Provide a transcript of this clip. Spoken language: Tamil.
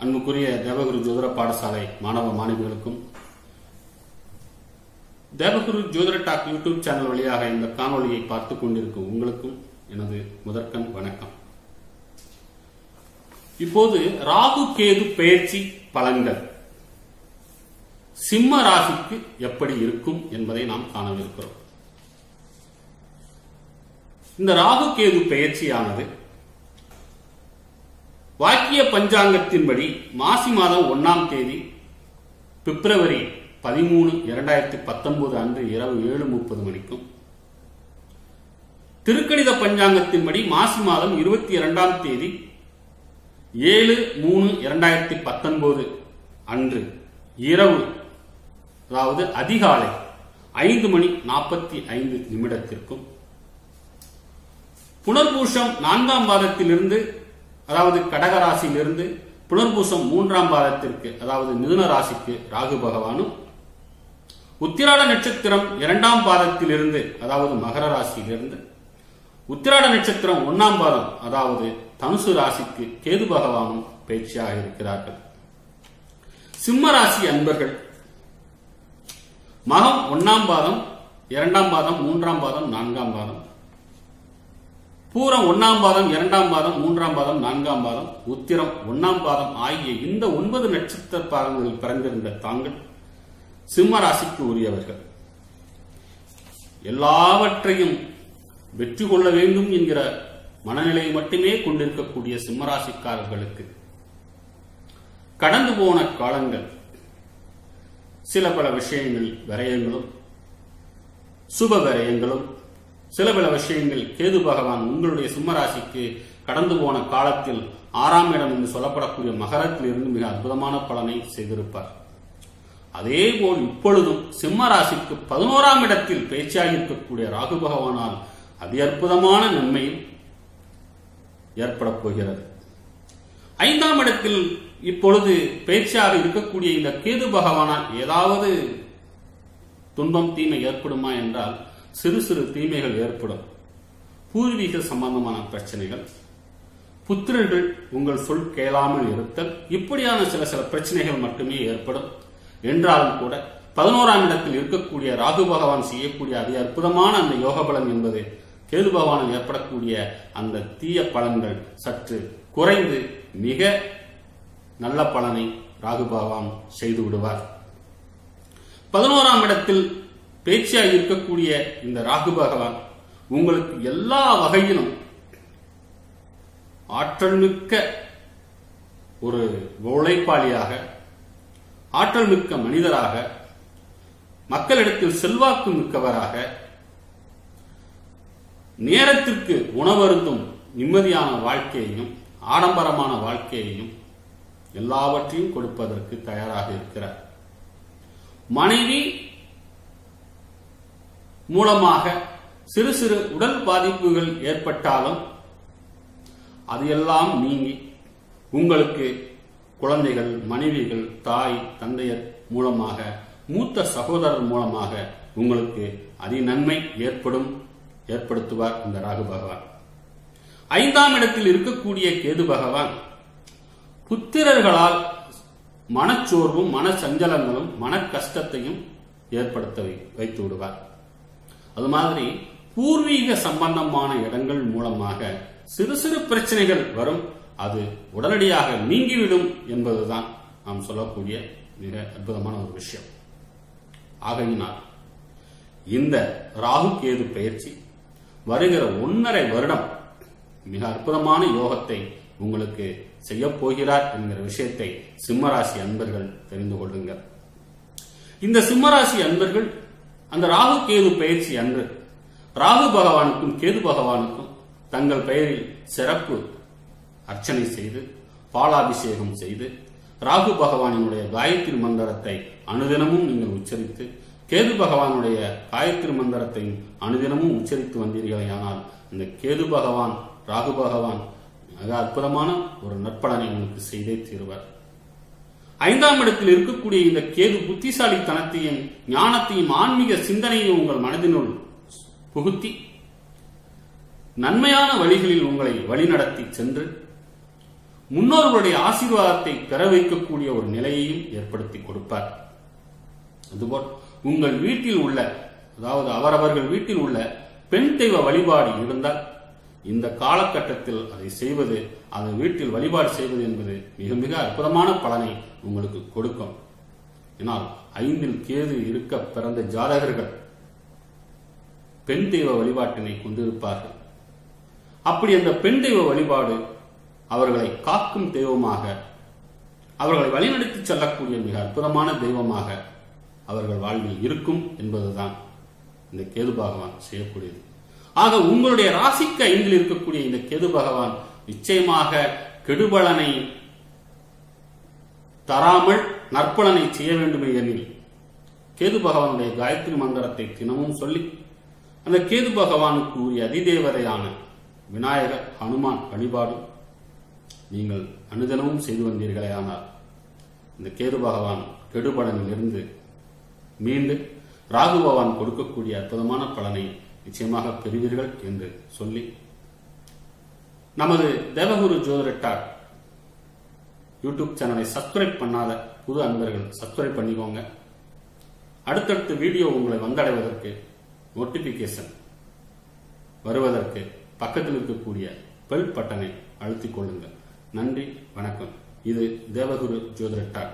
அன்புக்குரிய தேவகுரு ஜோதிட பாடசாலை மாணவ மாணவிகளுக்கும் தேவகுரு ஜோதிட டாக் யூடியூப் சேனல் வழியாக இந்த காணொலியை பார்த்துக் கொண்டிருக்கும் உங்களுக்கும் எனது முதற்கண் வணக்கம். இப்போது ராகு கேது பெயர்ச்சி பலன்கள். சிம்ம ராசிக்கு எப்படி இருக்கும் என்பதை நாம் காணவிருக்கிறோம். இந்த ராகு கேது பெயர்ச்சியானது வாக்கிய பஞ்சாங்கத்தின்படி மாசி மாதம் ஒன்னாம் தேதி பிப்ரவரி பதிமூணு இரண்டாயிரத்தி பத்தொன்பது அன்று இரவு ஏழு முப்பது மணிக்கும். திருக்கணித பஞ்சாங்கத்தின்படி மாசி மாதம் இருபத்தி இரண்டாம் தேதி ஏழு மூணு இரண்டாயிரத்தி பத்தொன்பது அன்று இரவு அதாவது அதிகாலை ஐந்து மணி நாற்பத்தி ஐந்து நிமிடத்திற்கும். புனர்பூஷம் நான்காம் மாதத்திலிருந்து அதாவது கடகராசியிலிருந்து புனர்பூசம் மூன்றாம் பாதத்திற்கு அதாவது மிதுன ராசிக்கு ராகு பகவானும் உத்திராட நட்சத்திரம் இரண்டாம் பாதத்திலிருந்து அதாவது மகர ராசியிலிருந்து உத்திராட நட்சத்திரம் ஒன்னாம் பாதம் அதாவது தனுசு ராசிக்கு கேது பகவானும் பயிற்சியாக இருக்கிறார்கள். சிம்ம ராசி அன்பர்கள் மகம் ஒன்னாம் பாதம் இரண்டாம் பாதம் மூன்றாம் பாதம் நான்காம் பாதம் பூரம் ஒன்னாம் பாதம் இரண்டாம் பாதம் மூன்றாம் பாதம் நான்காம் பாதம் உத்திரம் ஒன்னாம் பாதம் ஆகிய இந்த ஒன்பது நட்சத்திர பாதங்களில் பிறந்திருந்த தாங்கள் சிம்ம ராசிக்கு உரியவர்கள். எல்லாவற்றையும் வெற்றி கொள்ள வேண்டும் என்கிற மனநிலையை மட்டுமே கொண்டிருக்கக்கூடிய சிம்மராசிக்காரர்களுக்கு கடந்து போன காலங்கள் சில பல விஷயங்கள் விரயங்களும் சுப விரயங்களும் சில பல விஷயங்கள் கேது பகவான் உங்களுடைய சிம்மராசிக்கு கடந்து போன காலத்தில் ஆறாம் இடம் என்று சொல்லப்படக்கூடிய மகரத்தில் இருந்து மிக அற்புதமான பலனை செய்திருப்பார். அதே போல் இப்பொழுதும் சிம்ம ராசிக்கு பதினோராம் இடத்தில் பேச்சாகி இருக்கக்கூடிய ராகு பகவானால் அதி அற்புதமான நன்மையும் ஏற்பட போகிறது. ஐந்தாம் இடத்தில் இப்பொழுது பேச்சாக இருக்கக்கூடிய இந்த கேது பகவானால் ஏதாவது துன்பம் தீமை ஏற்படுமா என்றால் சிறு சிறு தீமைகள் ஏற்படும். பூர்வீக சம்பந்தமான பிரச்சனைகள். புத்திரர்கள் உங்கள் சொல் கேளாமல் இருத்தல். இப்படியான சில சில பிரச்சனைகள் மட்டுமே ஏற்படும். என்றாலும் கூட பதினோராம் இடத்தில் இருக்கக்கூடிய ராகு பகவான் செய்யக்கூடிய அதி அற்புதமான அந்த யோக பலன் என்பது கேது பகவானம் ஏற்படக்கூடிய அந்த தீய பலன்கள் சற்று குறைந்து மிக நல்ல பலனை ராகு பகவான் செய்து விடுவார். பதினோராம் இடத்தில் பேச்சியாக இருக்கக்கூடிய இந்த ராகு பகவான் உங்களுக்கு எல்லா வகையிலும் ஆற்றல் மிக்க ஒரு உழைப்பாளியாக ஆற்றல் மிக்க மனிதராக மக்களிடத்தில் செல்வாக்கு மிக்கவராக நேரத்திற்கு உணவருந்தும் நிம்மதியான வாழ்க்கையையும் ஆடம்பரமான வாழ்க்கையையும் எல்லாவற்றையும் கொடுப்பதற்கு தயாராக இருக்கிறார். மனைவி மூலமாக சிறு சிறு உடல் பாதிப்புகள் ஏற்பட்டாலும் அது எல்லாம் நீங்கி உங்களுக்கு குழந்தைகள் மனைவிகள் தாய் தந்தையர் மூலமாக மூத்த சகோதரர் மூலமாக உங்களுக்கு அதி நன்மை ஏற்படும் ஏற்படுத்துவார் இந்த ராகு பகவான். ஐந்தாம் இடத்தில் இருக்கக்கூடிய கேது பகவான் புத்திரர்களால் மனச்சோர்வும் மன சஞ்சலங்களும் மன கஷ்டத்தையும் ஏற்படுத்த வைத்து விடுவார். அது மாதிரி பூர்வீக சம்பந்தமான இடங்கள் மூலமாக சிறு சிறு பிரச்சனைகள் வரும். அது உடனடியாக நீங்கிவிடும் என்பதுதான் நாம் சொல்லக்கூடிய மிக அற்புதமான ஒரு விஷயம். ஆகையினால் இந்த ராகு கேது பயிற்சி வருகிற ஒன்னரை வருடம் மிக அற்புதமான யோகத்தை உங்களுக்கு செய்ய போகிறார் என்கிற விஷயத்தை சிம்மராசி அன்பர்கள் தெரிந்து கொள்ளுங்கள். இந்த சிம்மராசி அன்பர்கள் அந்த ராகு கேது பயிற்சி அன்று. ராகு பகவானுக்கும் கேது பகவானுக்கும் தங்கள் பெயரில் சிறப்பு அர்ச்சனை செய்து பாலாபிஷேகம் செய்து ராகு பகவானினுடைய காயத்ரி மந்திரத்தை அனுதினமும் நீங்கள் உச்சரித்து கேது பகவானுடைய காயத்ரி மந்திரத்தையும் அனுதினமும் உச்சரித்து வந்தீர்களேயானால் இந்த கேது பகவான் ராகு பகவான் மிக அற்புதமான ஒரு நற்பலனை உங்களுக்கு செய்தே தீர்வார். ஐந்தாம் இடத்தில் இருக்கக்கூடிய இந்த கேது புத்திசாலித்தனத்தையும் ஞானத்தையும் ஆன்மீக சிந்தனையும் உங்கள் மனதினுள் புகுத்தி நன்மையான வழிகளில் உங்களை வழிநடத்தி சென்று முன்னோர்களுடைய ஆசீர்வாதத்தை பெற வைக்கக்கூடிய ஒரு நிலையையும் ஏற்படுத்தி கொடுப்பார். அதுபோல் உங்கள் வீட்டில் உள்ள அதாவது அவரவர்கள் வீட்டில் உள்ள பெண் தெய்வ வழிபாடு இருந்தால் இந்த காலகட்டத்தில் அதை செய்வது அதை வீட்டில் வழிபாடு செய்வது என்பது மிக மிக அற்புதமான பலனை உங்களுக்கு கொடுக்கும். ஏனால் ஐந்தில் கேது இருக்க பிறந்த ஜாதகர்கள் பெண் தெய்வ வழிபாட்டினை கொண்டிருப்பார்கள். அப்படி அந்த பெண் தெய்வ வழிபாடு அவர்களை காக்கும் தெய்வமாக அவர்களை வழிநடத்தி செல்லக்கூடிய மிக அற்புதமான தெய்வமாக அவர்கள் வாழ்வில் இருக்கும் என்பதுதான் இந்த கேது பகவான் செய்யக்கூடியது. ஆக உங்களுடைய ராசிக்கு ஐந்தில் இருக்கக்கூடிய இந்த கெது பகவான் நிச்சயமாக கெடுபலனை தராமல் நற்பலனை செய்ய வேண்டும் எனில் கேது பகவானுடைய காயத்ரி மந்திரத்தை தினமும் சொல்லி அந்த கேது பகவானுக்கு உரிய அதிதேவதையான விநாயகர் ஹனுமான் வழிபாடு நீங்கள் அனுதினமும் செய்து வந்தீர்களே ஆனால் இந்த கேது பகவான் கெடுபலனில் இருந்து மீண்டு ராகு பகவான் கொடுக்கக்கூடிய அற்புதமான பலனை நிச்சயமாக பெறுவீர்கள் என்று சொல்லி நமது தேவகுரு ஜோதிரட்டார் யூடியூப் சேனலை சப்ஸ்கிரைப் பண்ணாத புது அன்பர்கள் சப்ஸ்கிரைப் பண்ணிக்கோங்க. அடுத்தடுத்த வீடியோ உங்களை வந்தடைவதற்கு நோட்டிபிகேஷன் வருவதற்கு பக்கத்தில் இருக்கக்கூடிய பெல் பட்டனை அழுத்திக் கொள்ளுங்கள். நன்றி வணக்கம். இது தேவகுரு ஜோதிரட்டார்